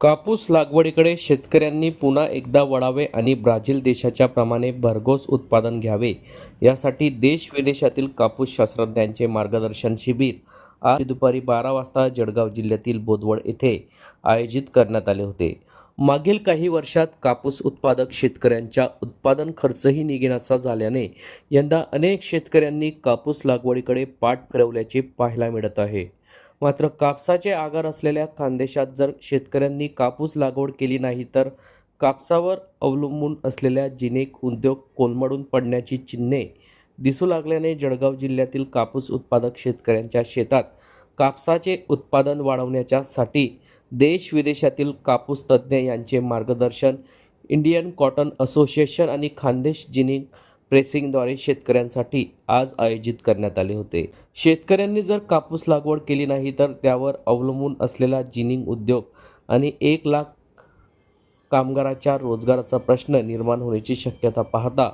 कापूस लागवडीकडे शेतकऱ्यांनी पुन्हा एकदा वळावे आणि ब्राझील देशाच्या प्रमाणे भरघोस उत्पादन घ्यावे. यासाठी देश विदेशातील कापूस शास्त्रज्ञांचे मार्गदर्शन शिबिर आज दुपारी बारा वाजता जळगाव जिल्ह्यातील बोदवड येथे आयोजित करण्यात आले होते. मागील काही वर्षात कापूस उत्पादक शेतकऱ्यांच्या उत्पादन खर्चही निघेनासा झाल्याने यंदा अनेक शेतकऱ्यांनी कापूस लागवडीकडे पाठ फिरवल्याचे पाहायला मिळत आहे. मात्र कापसाचे आगार असलेल्या खानदेशात जर शेतकऱ्यांनी कापूस लागवड केली नाही तर कापसावर अवलंबून असलेल्या जिनेक उद्योग कोलमडून पडण्याची चिन्हे दिसू लागल्याने जळगाव जिल्ह्यातील कापूस उत्पादक शेतकऱ्यांच्या शेतात कापसाचे उत्पादन वाढवण्याच्यासाठी देश विदेशातील कापूस तज्ज्ञ यांचे मार्गदर्शन इंडियन कॉटन असोसिएशन आणि खानदेश जिनिंग प्रेसिंगद्वारे शेतकऱ्यांसाठी आज आयोजित करण्यात आले होते. शेतकऱ्यांनी जर कापूस लागवड केली नाही तर त्यावर अवलंबून असलेला जिनिंग उद्योग आणि एक लाख कामगाराच्या रोजगाराचा प्रश्न निर्माण होण्याची शक्यता पाहता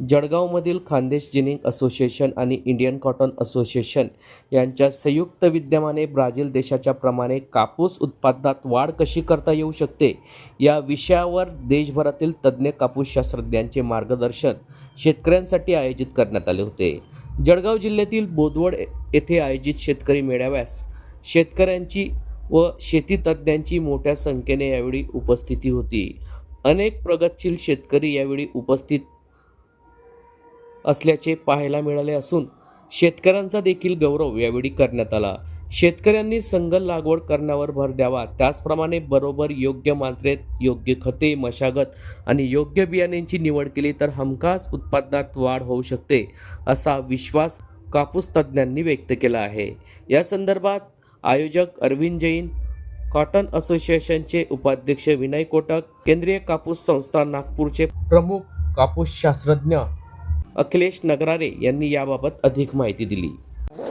जळगावमधील खानदेश जिनिंग असोसिएशन आणि इंडियन कॉटन असोसिएशन यांच्या संयुक्त विद्यमाने ब्राझील देशाच्या प्रमाणे कापूस उत्पादनात वाढ कशी करता येऊ शकते? या विषयावर देशभरातील तज्ज्ञ कापूस शास्त्रज्ञांचे मार्गदर्शन शेतकऱ्यांसाठी आयोजित करण्यात आले होते. जळगाव जिल्ह्यातील बोदवड येथे आयोजित शेतकरी मेळाव्यास शेतकऱ्यांची व शेतीतज्ज्ञांची मोठ्या संख्येने यावेळी उपस्थिती होती. अनेक प्रगतशील शेतकरी यावेळी उपस्थित असल्याचे पाहायला मिळाले असून शेतकऱ्यांचा देखील गौरव यावेळी करण्यात आला. शेतकऱ्यांनी संगल लागवड करण्यावर भर द्यावा. त्याचप्रमाणे बरोबर योग्य मात्रेत योग्य खते मशागत आणि योग्य बियाण्यांची निवड केली तर हमखास उत्पादनात वाढ होऊ शकते असा विश्वास कापूस तज्ज्ञांनी व्यक्त केला आहे. या संदर्भात आयोजक अरविंद जैन कॉटन असोसिएशनचे उपाध्यक्ष विनय कोटक केंद्रीय कापूस संस्था नागपूरचे प्रमुख कापूस शास्त्रज्ञ अखिलेश नगरारे यांनी याबाबत अधिक माहिती दिली.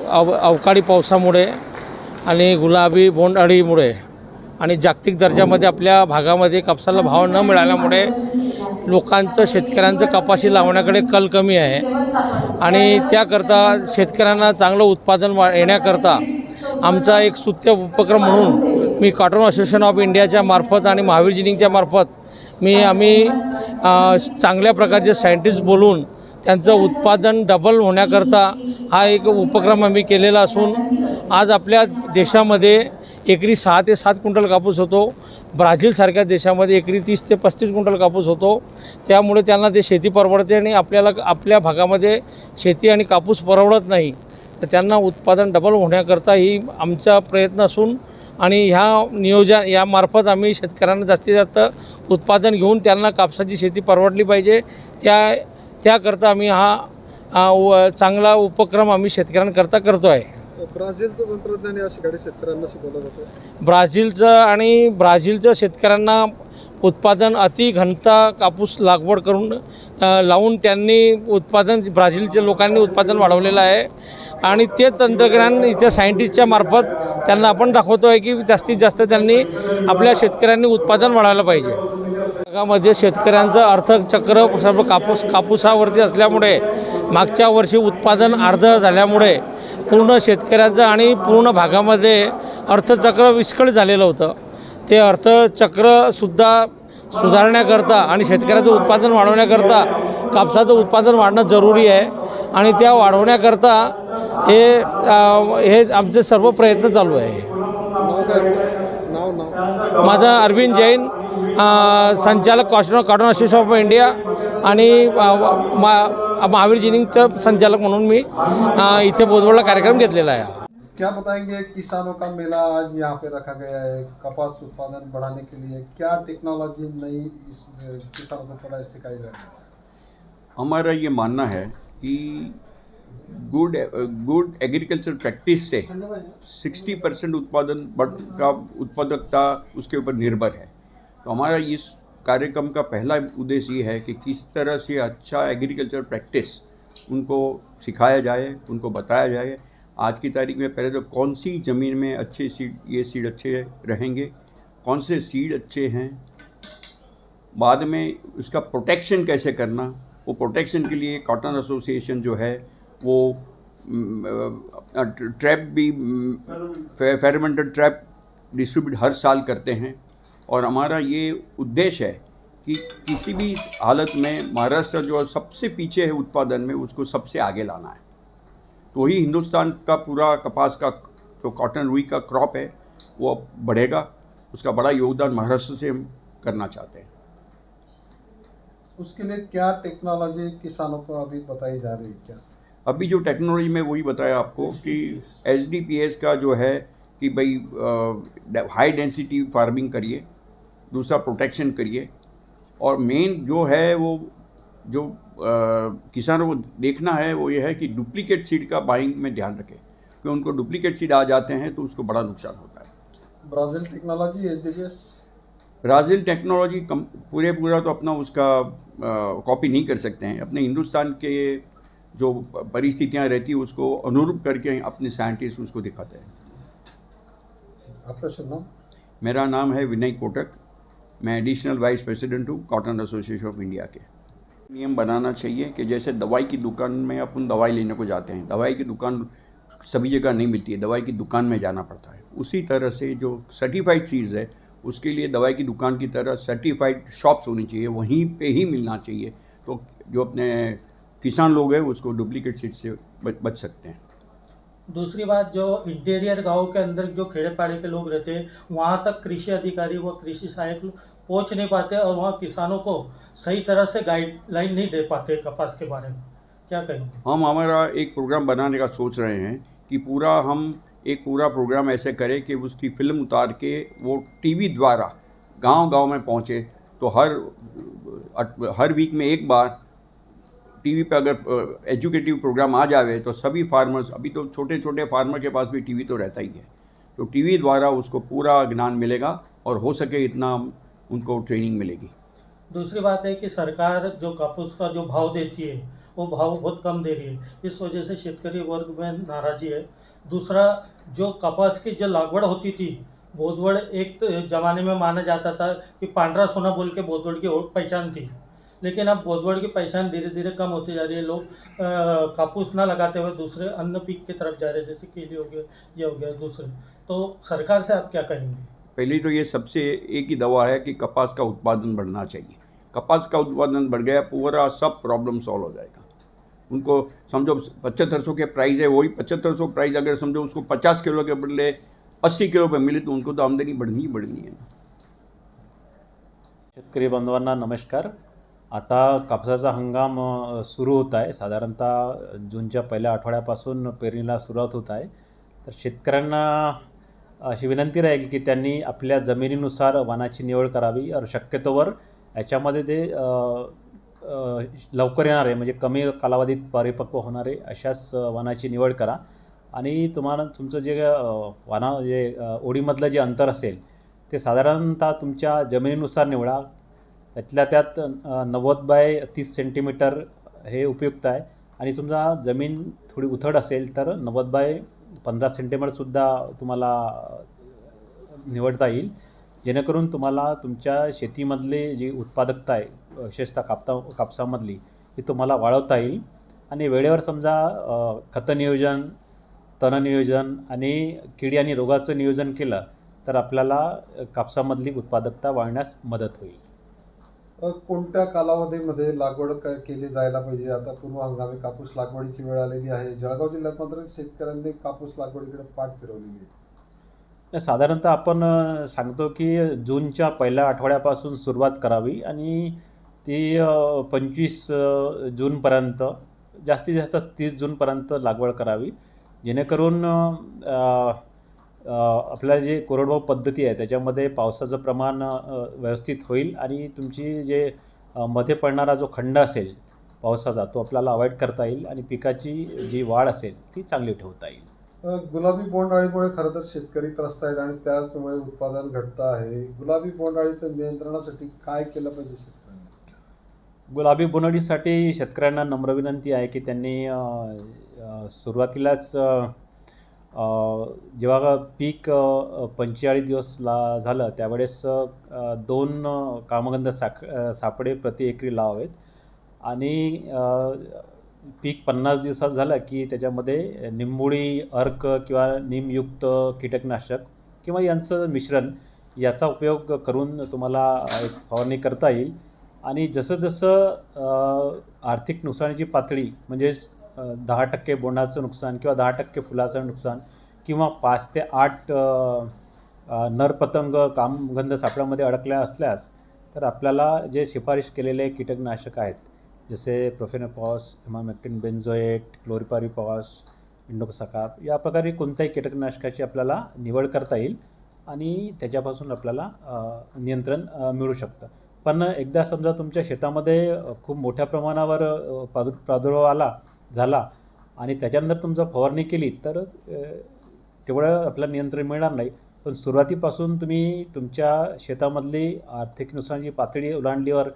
अव अवकाळी पावसामुळे आणि गुलाबी बोंडअळीमुळे आणि जागतिक दर्जामध्ये आपल्या भागामध्ये कापसाला भाव न मिळाल्यामुळे लोकांचं शेतकऱ्यांचं कपाशी लावण्याकडे कल कमी आहे. आणि त्याकरता शेतकऱ्यांना चांगलं उत्पादन वा येण्याकरता आमचा एक सुत्य उपक्रम म्हणून मी कॉटन असोसिएशन ऑफ इंडियाच्या मार्फत आणि महावीर जिनिंगच्या मार्फत मी आम्ही चांगल्या प्रकारचे सायंटिस्ट बोलून त्यांचं उत्पादन डबल होण्याकरता हा एक उपक्रम आम्ही केलेला असून आज आपल्या देशामध्ये एकरी सहा ते सात क्विंटल कापूस होतो. ब्राझीलसारख्या देशामध्ये एकरी तीस ते पस्तीस क्विंटल कापूस होतो. त्यामुळे त्यांना ते शेती परवडते आणि आपल्याला आपल्या भागामध्ये शेती आणि कापूस परवडत नाही. तर त्यांना उत्पादन डबल होण्याकरता ही आमचा प्रयत्न असून आणि ह्या नियोजन यामार्फत आम्ही शेतकऱ्यांना जास्तीत जास्त उत्पादन घेऊन त्यांना कापसाची शेती परवडली पाहिजे. त्या त्याकरता आम्ही हा चांगला उपक्रम आम्ही शेतकऱ्यांकरता करतो आहे ब्राझीलचं तंत्रज्ञान या ठिकाणी शेतकऱ्यांना शिकवलं जातं. ब्राझीलचं आणि ब्राझीलचं शेतकऱ्यांना उत्पादन अति घनता कापूस लागवड करून लावून त्यांनी उत्पादन ब्राझीलच्या लोकांनी उत्पादन वाढवलेलं आहे. आणि ते तंत्रज्ञान इथे सायंटिस्टच्या मार्फत त्यांना आपण दाखवतो आहे की जास्तीत जास्त त्यांनी आपल्या शेतकऱ्यांनी उत्पादन वाढवायला पाहिजे. भागामध्ये शेतकऱ्यांचं अर्थचक्र सर्व कापूस कापूसावरती असल्यामुळे मागच्या वर्षी उत्पादन अर्ध झाल्यामुळे पूर्ण शेतकऱ्यांचं आणि पूर्ण भागामध्ये अर्थचक्र विस्कळीत झालेलं होतं. ते अर्थचक्रसुद्धा सुधारण्याकरता आणि शेतकऱ्याचं उत्पादन वाढवण्याकरता कापसाचं उत्पादन वाढणं जरुरी आहे आणि त्या वाढवण्याकरता हे हे आमचे सर्व प्रयत्न चालू आहे. माझा अरविंद जैन संचालक कॉस्टो कॉटन असोसिएशन ऑफ इंडिया आणि मा महावीर जिनिंगचं संचालक म्हणून मी इथे बोधवडला कार्यक्रम घेतलेला आहे. क्या बताएंगे किसानों का मेला आज यहाँ पे रखा गया है? कपास उत्पादन बढ़ाने के लिए क्या टेक्नोलॉजी नई इस किसानों को थोड़ा सिखाई जा रही है? हमारा ये मानना है कि गुड गुड एग्रीकल्चर प्रैक्टिस से 60 परसेंट उत्पादन बढ़ का उत्पादकता उसके ऊपर निर्भर है। तो हमारा इस कार्यक्रम का पहला उद्देश्य ये है कि किस तरह से अच्छा एग्रीकल्चर प्रैक्टिस उनको सिखाया जाए उनको बताया जाए। आज की तारीख में पहले तो कौन सी ज़मीन में अच्छे सीड ये सीड अच्छे रहेंगे कौन से सीड अच्छे हैं बाद में उसका प्रोटेक्शन कैसे करना वो प्रोटेक्शन के लिए कॉटन एसोसिएशन जो है वो ट्रैप भी फेरमेंटेड ट्रैप डिस्ट्रीब्यूट हर साल करते हैं। और हमारा ये उद्देश्य है कि किसी भी हालत में महाराष्ट्र जो सबसे पीछे है उत्पादन में उसको सबसे आगे लाना है। तो ही हिंदुस्तान का पूरा कपास का जो कॉटन रुई का क्रॉप है वो बढ़ेगा। उसका बड़ा योगदान महाराष्ट्र से हम करना चाहते हैं। उसके लिए क्या टेक्नोलॉजी किसानों को अभी बताई जा रही है क्या? अभी जो टेक्नोलॉजी में वही बताया आपको कि एचडीपीएस का जो है कि भाई हाई डेंसिटी फ़ार्मिंग करिए। दूसरा प्रोटेक्शन करिए। और मेन जो है वो जो किसानों को देखना है वो ये है कि डुप्लीकेट सीड का बाइंग में ध्यान रखें। कि उनको डुप्लीकेट सीड आ जाते हैं तो उसको बड़ा नुकसान होता है। Brazil technology H Brazil technology कम पूरे पूरा तो अपना उसका कॉपी नहीं कर सकते हैं। अपने हिंदुस्तान के जो परिस्थितियाँ रहती है उसको अनुरूप करके अपने साइंटिस्ट उसको दिखाते हैं। आपका शुभ नाम? मेरा नाम है विनय कोटक। मैं एडिशनल वाइस प्रेसिडेंट हूँ कॉटन एसोसिएशन ऑफ़ इंडिया के। नियम बनाना चाहिए कि जैसे दवाई की दुकान में अपन दवाई लेने को जाते हैं, दवाई की दुकान सभी जगह नहीं मिलती है, दवाई की दुकान में जाना पड़ता है। उसी तरह से जो सर्टिफाइड चीज़ है, उसके लिए दवाई की दुकान की तरह सर्टिफाइड शॉप्स होनी चाहिए, वहीं पे ही मिलना चाहिए तो जो अपने किसान लोग हैं, उसको डुप्लीकेट सीट से बच बच सकते हैं। दूसरी बात, जो इंटीरियर गाँव के अंदर जो खेड़े पाड़े के लोग रहते हैं, वहाँ तक कृषि अधिकारी व कृषि सहायक पहुँच नहीं पाते और वहाँ किसानों को सही तरह से गाइडलाइन नहीं दे पाते कपास के बारे में। क्या कहेंगे? हम हमारा एक प्रोग्राम बनाने का सोच रहे हैं कि पूरा हम एक पूरा प्रोग्राम ऐसे करें कि उसकी फ़िल्म उतार के वो टीवी द्वारा गांव-गांव में पहुँचे। तो हर हर वीक में एक बार टीवी पे अगर एजुकेटिव प्रोग्राम आ जावे तो सभी फार्मर्स अभी तो छोटे छोटे फार्मर के पास भी टीवी तो रहता ही है। तो टीवी द्वारा उसको पूरा ज्ञान मिलेगा और हो सके इतना उनको ट्रेनिंग मिलेगी। दूसरी बात है कि सरकार जो कापूस का जो भाव देती है, वो भाव बहुत कम दे रही है। इस वजह से शेतकरी वर्ग में नाराजी है। दूसरा, जो कपास की जो लागवड होती थी, बोधवड़ एक ज़माने में माना जाता था कि पांडरा सोना बोल के बोधवड़ की पहचान थी। लेकिन अब बोधवड़ की पहचान धीरे धीरे कम होती जा रही है। लोग कापूस ना लगाते हुए दूसरे अन्य पीक की तरफ़ जा रहे हैं जैसे केली हो गया ये हो गया दूसरे। तो सरकार से आप क्या कहेंगे? पहली तो ये सबसे एक ही दवा है कि कपास का उत्पादन बढ़ना चाहिए। कपास का उत्पादन बढ़ गया पूरा सब प्रॉब्लम सॉल्व हो जाएगा। उनको समझो पचहत्तर सौ के प्राइस है वही पचहत्तर सौ प्राइस अगर समझो उसको पचास किलो के बदले अस्सी किलो पे मिले तो उनको तो आमदनी बढ़नी ही बढ़नी है। शेतकरी बांधवांना नमस्कार। आता कापसाचा हंगाम सुरू होत आहे. साधारणतः जूनच्या पहिल्या आठवड्यापासून पेरणीला सुरुवात होत आहे. तर शेतकऱ्यांना अशी विनंती राहील की त्यांनी आपल्या जमिनीनुसार वाणाची निवड करावी. और शक्यतोवर याच्यामध्ये ते लवकर येणारे म्हणजे कमी कालावधीत परिपक्व होणारे अशाच वाणाची निवड करा. आणि तुम्हाला तुमचं जे वाना जे ओढीमधलं जे अंतर असेल ते साधारणतः तुमच्या जमिनीनुसार निवडा. त्यातल्या त्यात नव्वद बाय तीस सेंटीमीटर हे उपयुक्त आहे. आणि समजा जमीन थोडी उथळ असेल तर नव्वद बाय पंधरा सेंटीमीटरसुद्धा तुम्हाला निवडता येईल. जेणेकरून तुम्हाला तुमच्या शेतीमधले जी उत्पादकता आहे विशेषतः कापता कापसामधली ही तुम्हाला वाढवता येईल. आणि वेळेवर समजा खत खतं नियोजन तण नियोजन आणि किडी आणि रोगाचं नियोजन केलं तर आपल्याला कापसामधली उत्पादकता वाढण्यास मदत होईल. कोणत्या कालावधीमध्ये लागवड क- केली जायला पाहिजे? आता पूर्व हंगामी कापूस लागवडीची वेळ आलेली आहे. जळगाव जिल्ह्यात मात्र शेतकऱ्यांनी कापूस लागवडीकडे पाठ फिरवलेली आहे. साधारणतः आपण सांगतो की जूनच्या पहिल्या आठवड्यापासून सुरुवात करावी आणि ती पंचवीस जूनपर्यंत जास्तीत जास्त तीस जूनपर्यंत लागवड करावी. जेणेकरून आपल्या जे कोरडवाहू पद्धती आहे त्याच्यामध्ये पावसाचं प्रमाण व्यवस्थित होईल आणि तुमची जे मध्ये पडणारा जो खंड असेल पावसाचा तो आपल्याला अवॉइड करता येईल आणि पिकाची जी वाढ असेल ती चांगली ठेवता येईल. गुलाबी बोंडअळीमुळे खरं तर शेतकरी त्रस्त आहेत आणि त्यामुळे उत्पादन घटतं आहे. गुलाबी बोंडअळीचं नियंत्रणासाठी काय केलं पाहिजे शेतकऱ्यांनी? गुलाबी बोंडअळीसाठी शेतकऱ्यांना नम्र विनंती आहे की त्यांनी सुरुवातीलाच जेव्हा पीक पंचेचाळीस दिवस ला झालं त्यावेळेस दोन कामगंध साख सापळे प्रति एकरी लावावेत आणि पीक पन्नास दिवसात झालं की त्याच्यामध्ये निंबोळी अर्क किंवा निमयुक्त कीटकनाशक किंवा यांचं मिश्रण याचा उपयोग करून तुम्हाला एक फवारणी करता येईल. आणि जसं जसं आर्थिक नुकसानीची पातळी म्हणजेच दहा टक्के बोंडाचं नुकसान किंवा दहा टक्के फुलाचं नुकसान किंवा पाच ते आठ नरपतंग कामगंध सापळ्यामध्ये अडकल्या असल्यास तर आपल्याला जे शिफारिश केलेले कीटकनाशक आहेत जसे प्रोफेनोपॉस हेमामेक्टिन बेन्झोएट क्लोरिपारिपॉस इंडोक्साकार या प्रकारे कोणत्याही कीटकनाशकाची आपल्याला निवड करता येईल आणि त्याच्यापासून आपल्याला नियंत्रण मिळू शकतं. पण एकदा समजा तुमच्या शेतामध्ये खूप मोठ्या प्रमाणावर प्रादु प्रादुर्भाव आला झाला आणि त्याच्यानंतर तुमचा फवारणी केली तर तेवढं आपल्याला नियंत्रण मिळणार नाही. पण सुरुवातीपासून तुम्ही तुमच्या शेतामधली आर्थिक नुकसानाची पातळी ओलांडलीवर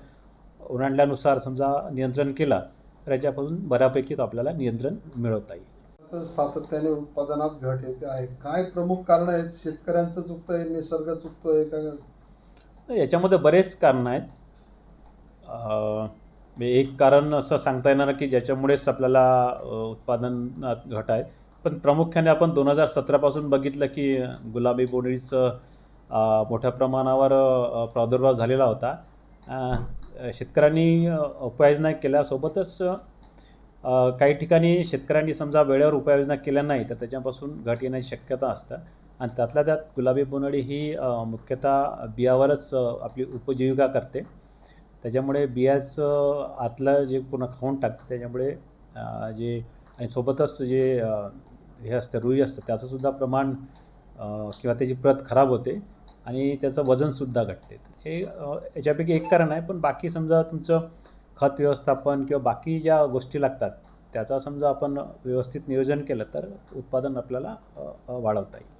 ओलांडल्यानुसार समजा नियंत्रण केलं तर याच्यापासून बऱ्यापैकी तो आपल्याला नियंत्रण मिळवता येईल. तर सातत्याने उत्पादनात घट येते आहे. काय प्रमुख कारण आहेत? शेतकऱ्यांचं चुकतं आहे निसर्ग चुकतोय का? तर याच्यामध्ये बरेच कारणं आहेत. म्हणजे एक कारण असं सांगता येणार की ज्याच्यामुळेच आपल्याला उत्पादनात घट आहे. पण प्रामुख्याने आपण दोन हजार सतरापासून बघितलं की गुलाबी बोंडळीचं मोठ्या प्रमाणावर प्रादुर्भाव झालेला होता. शेतकऱ्यांनी उपाययोजना केल्यासोबतच काही ठिकाणी शेतकऱ्यांनी समजा वेळेवर उपाययोजना केल्या नाही तर त्याच्यापासून घट येण्याची शक्यता असतं. आणि त्यातल्या त्यात गुलाबी बोंडअळी ही मुख्यतः बियावरच आपली उपजीविका करते. त्याच्यामुळे बियाचं आतलं जे पूर्ण खाऊन टाकते त्याच्यामुळे जे आणि सोबतच जे हे असतं रुई असतं त्याचंसुद्धा प्रमाण किंवा त्याची प्रत खराब होते आणि त्याचं वजनसुद्धा घटते. तर हे याच्यापैकी एक कारण आहे पण बाकी समजा तुमचं खत व्यवस्थापन किंवा बाकी ज्या गोष्टी लागतात त्याचा समजा आपण व्यवस्थित नियोजन केलं तर उत्पादन आपल्याला वाढवता येईल.